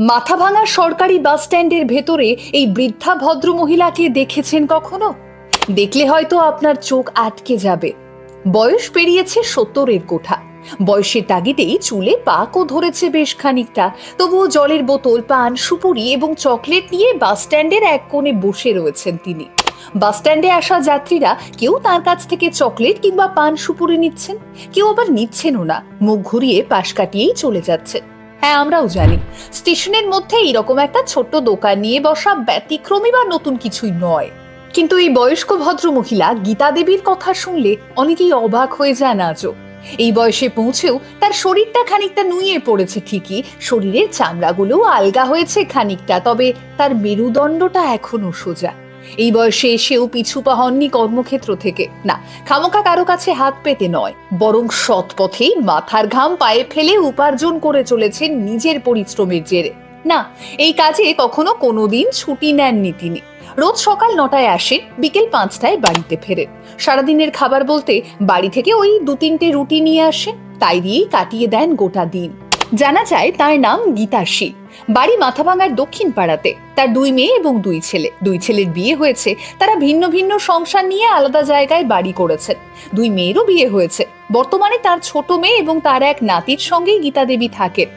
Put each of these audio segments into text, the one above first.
মাথা ভাঙা সরকারি বাস স্ট্যান্ডের ভেতরে এই বৃদ্ধা ভদ্র মহিলাকে দেখেছেন কখনো? দেখলে হয়তো আপনার চোখ আটকে যাবে। বয়স পেরিয়েছে সত্তরের কোঠা। বয়সের তাগিদেই চুলে পাকও ধরেছে বেশ খানিকটা। তবুও জলের বোতল, পান, সুপুরি এবং চকলেট নিয়ে বাস স্ট্যান্ডের এক কোণে বসে রয়েছেন তিনি। বাস স্ট্যান্ডে আসা যাত্রীরা কেউ তার কাছ থেকে চকলেট কিংবা পান, সুপুরি নিচ্ছেন, কেউ আবার নিচ্ছেনও না। মুখ ঘুরিয়ে পাশ কাটিয়েই চলে যাচ্ছেন। হ্যাঁ আমরাও জানি। স্টেশনের মধ্যে এইরকম একটা ছোট্ট দোকান নিয়ে বসা ব্যতিক্রমী বা নতুন কিছুই নয়। কিন্তু এই বয়স্ক ভদ্র মহিলা গীতা দেবীর কথা শুনলে অনেকেই অবাক হয়ে যান আজও। এই বয়সে পৌঁছেও তার শরীরটা খানিকটা নুয়ে পড়েছে ঠিকই, শরীরের চামড়াগুলোও আলগা হয়েছে খানিকটা, তবে তার মেরুদণ্ডটা এখনও সোজা। এই বয়সে এসেও পিছু পা হননি কর্মক্ষেত্র থেকে। না খামোকা কারও কাছে হাত পেতে নয়, বরং সৎ মাথার ঘাম পায়ে ফেলে উপার্জন করে চলেছেন নিজের পরিশ্রমের জেরে। না, এই কাজে কখনো কোনোদিন ছুটি নেননি তিনি। রোজ সকাল নটায় আসেন, বিকেল পাঁচটায় বাড়িতে ফেরেন। সারাদিনের খাবার বলতে বাড়ি থেকে ওই দু তিনটে রুটি নিয়ে আসেন, তাই দিয়েই কাটিয়ে দেন গোটা দিন। জানা যায় তার নাম গীতাশ্রী বাড়ি মাথাভাঙার দক্ষিণ পাড়াতে। তার দুই মেয়ে এবং দুই ছেলে। দুই ছেলের বিয়ে হয়েছে। তারা ভিন্ন ভিন্ন সংসার নিয়ে আলাদা জায়গায় বাড়ি করেছেন। দুই মেয়েরও বিয়ে হয়েছে। বর্তমানে তার ছোট মেয়ে এবং তার এক নাতির সঙ্গেই গীতা দেবী থাকেন।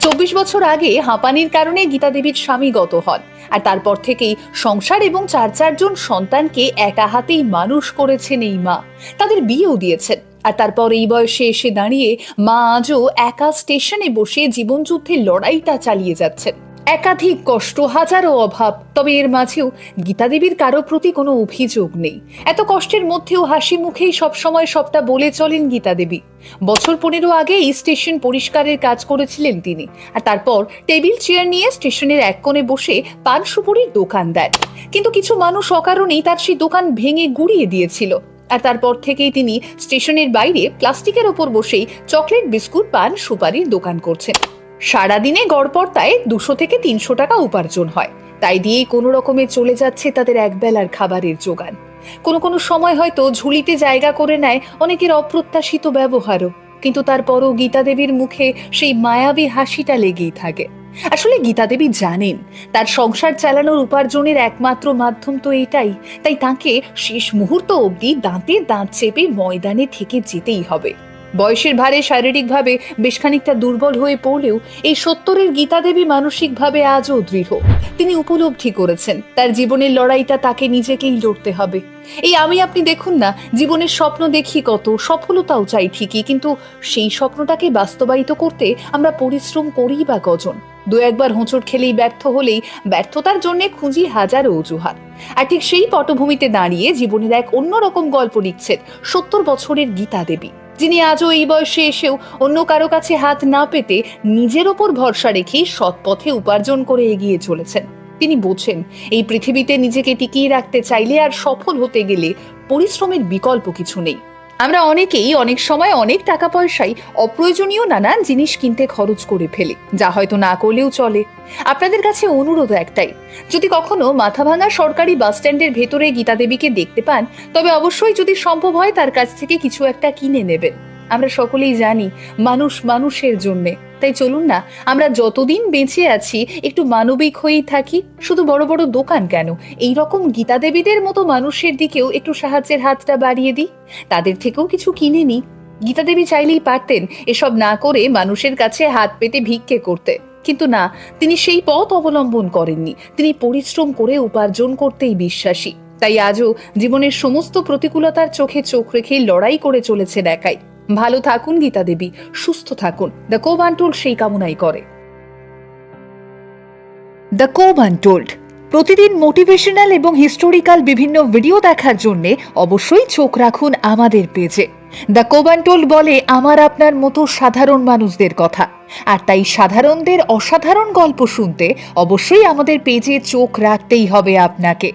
চব্বিশ বছর আগে হাঁপানির কারণে গীতা দেবীর স্বামী গত হন। আর তারপর থেকেই সংসার এবং চার চারজন সন্তানকে একা হাতেই মানুষ করেছেন এই মা। তাদের বিয়েও দিয়েছেন। আর তারপর এই বয়সে এসে দাঁড়িয়ে মা আজও একা স্টেশনে বসে জীবনযুদ্ধের লড়াইটা চালিয়ে যাচ্ছেন। একাধিক কষ্ট, হাজারো অভাব, তবে এর মাঝেও গীতা দেবীর কারও প্রতি কোনো অভিযোগ নেই। এত কষ্টের মধ্যেও হাসি মুখেই সবসময় সবটা বলে চলেন গীতা দেবী বছর পনেরো আগে এই স্টেশন পরিষ্কারের কাজ করেছিলেন তিনি, আর তারপর টেবিল চেয়ার নিয়ে স্টেশনের এক কোণে বসে পান সুপুরির দোকান দেন। কিন্তু কিছু মানুষ অকারণেই তার সেই দোকান ভেঙে গুড়িয়ে দিয়েছিল। আর তারপর থেকেই তিনি স্টেশনের বাইরে প্লাস্টিকের ওপর বসেই চকলেট, বিস্কুট, পান, সুপারির দোকান করছেন। সারাদিনে গড়পড়তায় দুশো থেকে তিনশো টাকা উপার্জন হয়। তাই দিয়েই কোনো রকমে চলে যাচ্ছে তাদের একবেলার খাবারের যোগান। কোনো কোনো সময় হয়তো ঝুলিতে জায়গা করে নেয় অনেকের অপ্রত্যাশিত ব্যবহারও। কিন্তু তারপরও গীতা দেবীর মুখে সেই মায়াবী হাসিটা লেগেই থাকে। আসলে গীতা দেবী জানেন, তার সংসার চালানোর উপার্জনের একমাত্র মাধ্যম তো এটাই, তাই তাকে শেষ মুহূর্ত অবধি দাঁতে দাঁত চেপে ময়দানে থেকে যেতেই হবে। বয়সের ভারে শারীরিকভাবে বেশ খানিকটা দুর্বল হয়ে পড়লেও এই সত্তরের গীতা দেবী মানসিকভাবে আজও দৃঢ়। তিনি উপলব্ধি করেছেন, তার জীবনের লড়াইটা তাকে নিজেকেই লড়তে হবে। এই আমি আপনি দেখুন না, জীবনের স্বপ্ন দেখি কত, সফলতাও চাই ঠিকই, কিন্তু সেই স্বপ্নটাকে বাস্তবায়িত করতে আমরা পরিশ্রম করি বা গজন দু একবার হোঁচট খেলেই ব্যর্থ হলেই ব্যর্থতার জন্য খুঁজি হাজারো অজুহাত। আর ঠিক সেই পটভূমিতে দাঁড়িয়ে জীবনের এক অন্যরকম গল্প লিখছেন সত্তর বছরের গীতা দেবী যিনি আজও এই বয়সে এসেও অন্য কারও কাছে হাত না পেতে নিজের ওপর ভরসা রেখেই সৎ পথে উপার্জন করে এগিয়ে চলেছেন। তিনি বোঝেন, এই পৃথিবীতে নিজেকে টিকিয়ে রাখতে চাইলে আর সফল হতে গেলে পরিশ্রমের বিকল্প কিছু নেই। আমরা অনেকেই অনেক সময় অনেক টাকা পয়সাই অপ্রয়োজনীয় নানান জিনিস কিনতে খরচ করে ফেলি, যা হয়তো না করলেও চলে। আপনাদের কাছে অনুরোধ একটাই, যদি কখনো মাথাভাঙা সরকারি বাস স্ট্যান্ডের ভেতরে গীতা দেবীকে দেখতে পান, তবে অবশ্যই যদি সম্ভব হয় তার কাছ থেকে কিছু একটা কিনে নেবেন। আমরা সকলেই জানি মানুষ মানুষের জন্যে। তাই চলুন না, আমরা যতদিন বেঁচে আছি, একটু মানবিক হয়েই থাকি, শুধু বড় বড় দোকান কেন? এই রকম গীতা দেবীদের মতো মানুষের দিকেও একটু সাহায্যের হাতটা বাড়িয়ে দিই? তাদের থেকেও কিছু কিনে নিই। গীতা দেবী চাইলেই পারতেন এসব না করে মানুষের কাছে হাত পেতে ভিক্ষে করতে। কিন্তু না, তিনি সেই পথ অবলম্বন করেননি। তিনি পরিশ্রম করে উপার্জন করতেই বিশ্বাসী। তাই আজও জীবনের সমস্ত প্রতিকূলতার চোখে চোখ রেখেই লড়াই করে চলেছেন একাই। ভালো থাকুন, গীতা দেবী। সুস্থ থাকুন। দ্য কোব আনটোল্ড সেই কামনাই করে। দ্য কোব আনটোল্ড প্রতিদিন মোটিভেশনাল এবং হিস্টোরিক্যাল বিভিন্ন ভিডিও দেখার জন্য অবশ্যই চোখ রাখুন আমাদের পেজে। দ্য কোবান্টোল বলে, আমার আপনার মতো সাধারণ মানুষদের কথা। আর তাই সাধারণদের অসাধারণ গল্প শুনতে অবশ্যই আমাদের পেজে চোখ রাখতেই হবে আপনাকে।